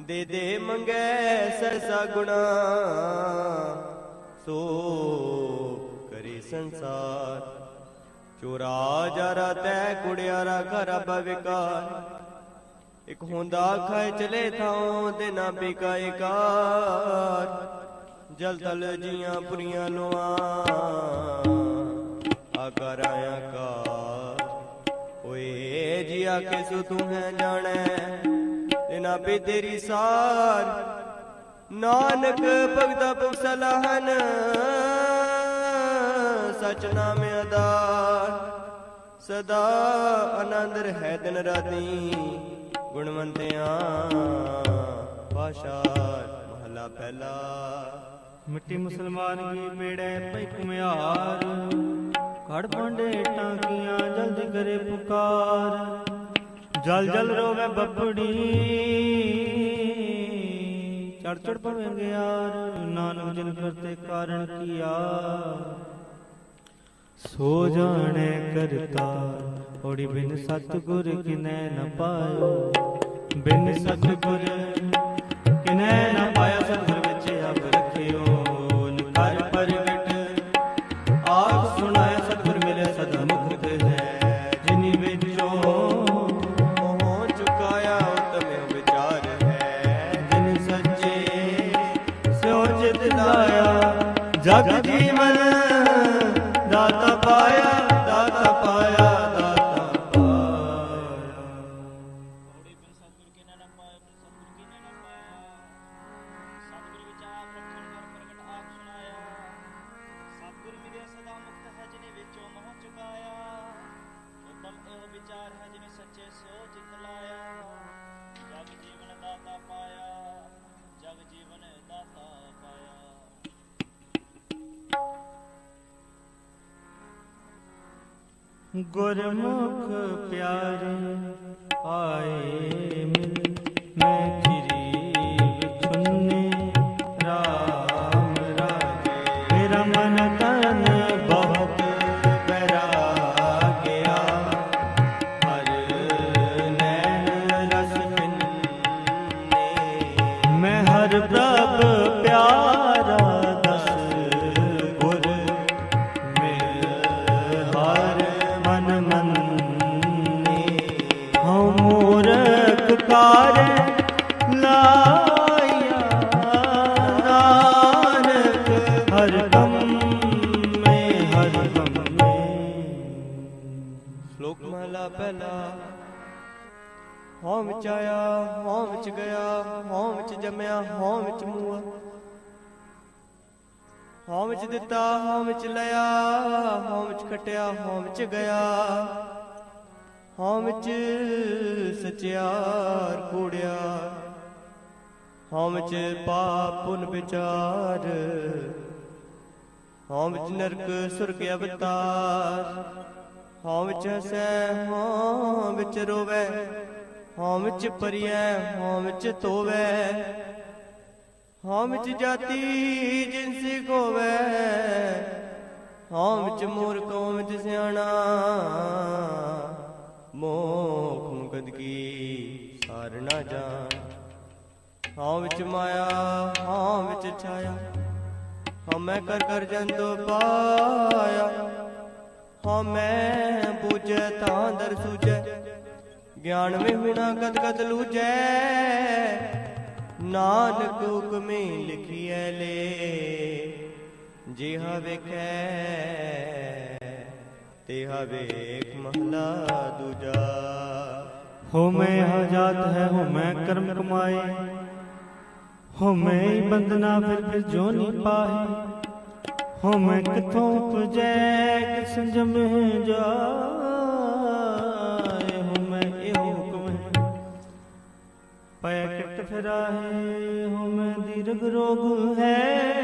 ਦੇ ਦੇ ਮੰਗੈ ਸਰਸਾ ਗੁਣਾ। ਸੋ ਕਰੇ ਸੰਸਾਰ। ਚੋਰਾ ਜਾਰਾ ਤੈ ਕੁੜਿਆਰਾ ਘਰ ਬਵਿਕਾਰ ਇਕ ਹੁੰਦਾ ਖਾਏ ਚਲੇ ਥਾਉ ਦੇ ਨਾ ਬਿਕਾਏ ਕਾਰ। ਜਲ ਤਲ ਜੀਆਂ ਪੁਰੀਆਂ ਲੋਆਂ ਆਕਾਰ ਆਇਆ ਕਾਰ। ਓਏ ਜੀਆ ਕੇ ਤੂੰ ਹੈ ਜਾਣੈ। ਨਾ ਪੇ ਤੇਰੀ ਸਾਰ। ਨਾਨਕ ਭਗਤਾ ਭੁਖ ਸਲਾਹਨ, ਸਚ ਨਾਮ ਅਦਾਰ ਸਦਾ ਆਨੰਦ ਰਹਿ ਦਿਨ ਰਾਤੀ, ਗੁਣਵੰਤਿਆਂ ਪਾਸ਼ਾ ਮਹਲਾ ਪਹਿਲਾ। ਮਿੱਟੀ ਮੁਸਲਮਾਨ ਕੀ ਪੇੜੈ ਪਈ ਕੁਮਿਆਰ ਘੜ ਪਾਂਡੇ ਟਾਂਕੀਆਂ ਜਲਦੀ ਕਰੇ ਪੁਕਾਰ। ਜਲ ਜਲ ਰੋਵੇ ਬੱਬੜੀ। ਚੜ ਚੜ ਪਵੇ ਯਾਰ, ਨਾਨਕ ਜਿਨ ਕਰਤੇ ਕਾਰਨ ਕੀਆ। ਸੋ ਜਾਣੇ ਕਰਤਾਰ, ਓੜੀ ਬਿਨ ਸਤਿਗੁਰ ਕਿਨੈ ਨ ਪਾਇਓ। ਬਿਨ ਸਤਿਗੁਰ ਕਿਨੈ ਨ ਪਾਇਓ। ਹੈ ਜਿਨੇ ਵਿੱਚੋਂ ਮੋਹ ਚੁਕਾਇਆ ਉਤਮ ਇਹ ਵਿਚਾਰ ਹੈ ਜਿਨੇ ਸੱਚੇ ਸੋ ਚਿਤ ਲਾਇਆ ਜਗ ਜੀਵਨ ਦਾਤਾ ਪਾਇਆ, ਜਗ ਜੀਵਨ ਦਾਤਾ ਪਾਇਆ। ਗੁਰਮੁਖ ਪਿਆਰੇ ਆਏ ਮਿਲ, ਮੈਂ ਚਿਰੀ ਵਿਛੁੰਨੇ ਰਾਮ ਰਾਜੇ, ਮੇਰਾ ਮਨ ਤਨ ਬਹੁਤ ਬੈਰਾਗਿਆ ਹਰ ਨੈਣ ਰਸ ਪਿੰਨੇ, ਮੈਂ ਹਰ ਪ੍ਰਭ ਪਿਆਰਾ ਹਉ ਵਿੱਚ ਆਇਆ ਹਉ ਵਿੱਚ ਗਿਆ ਹਉ ਵਿੱਚ ਜੰਮਿਆ ਹਉ ਵਿੱਚ ਮੂਆ ਹਉ ਵਿੱਚ ਦਿੱਤਾ ਹਉ ਵਿੱਚ ਲਿਆ ਵਿੱਚ ਖਟਿਆ, ਹਉ ਵਿੱਚ ਗਿਆ। ਹਉ ਵਿੱਚ ਸਚਿਆਰ ਕੂੜਿਆ ਹਉ ਵਿੱਚ ਪਾਪ ਪੁਨ ਵਿਚਾਰ। ਹਉ ਵਿੱਚ ਨਰਕ ਸੁਰਗ ਅਵਤਾਰ। ਹਉ ਵਿੱਚ ਹਸੈ, ਹਉ ਵਿੱਚ ਰੋਵੈ। ਹਉ ਵਿੱਚ ਪਰਿਐ ਹਉ ਵਿੱਚ ਧੋਵੈ। ਹਉ ਵਿੱਚ ਜਾਤੀ ਜਿਨਸੀ ਕੋਵੈ ਹਉ ਵਿੱਚ ਮੂਰ ਹਉ ਵਿੱਚ ਸਿਆਣਾ। ਮੋਖ ਮੁਕਦ ਕੀ ਸਾਰ ਨਾ ਜਾਣ। ਹਉ ਵਿੱਚ ਮਾਇਆ ਹਉ ਵਿੱਚ ਛਾਇਆ। ਹਉ ਮੈਂ ਕਰ ਕਰ ਜੰਤੋ ਪਾਇਆ। ਹਉ ਮੈਂ ਬੂਝੈ, ਤਾਂ ਦਰ ਸੂਝੈ। ਗਿਆਨ ਵਿੱਚ ਹੁਣਾ ਕਦ ਕਦ ਲੂਝੈ। ਨਾਨਕ ਹੁਕਮੇ ਲਿਖੀਐ ਲੇ ਜਿਹਾ ਵੇਖੈ, ਤੇਹਾ ਵੇਖ ਮਹਲਾ ਦੂਜਾ। ਹੋਮੈ ਮੈਂ ਹੈ ਹੋ ਮੈਂ ਕਰਮ ਕਮਾਏ। ਹੋ ਹੀ ਬੰਦਨਾ ਫਿਰ ਫਿਰ ਜੋ ਨਹੀਂ ਪਾਹੇ। ਹੋ ਮੈਂ ਕਿਥੋਂ ਤੁਜੈ ਕਿਸ ਜਮੇ ਜਾਏ। ਹੋ ਮੈਂ ਹੁਕਮ ਹੈ। ਪੈ ਕਿਟ ਫਿਰਾਹੇ ਹੋ ਮੈਂ ਰੋਗ ਹੈ।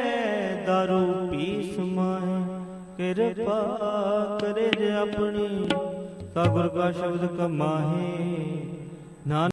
ਦਾਰੂ ਸਮਾਏ ਕਿਰਪਾ ਕਰੇ ਜੇ ਆਪਣੀ। ਸਤਿਗੁਰ ਕਾ ਸ਼ਬਦ ਕਮਾਹੇ।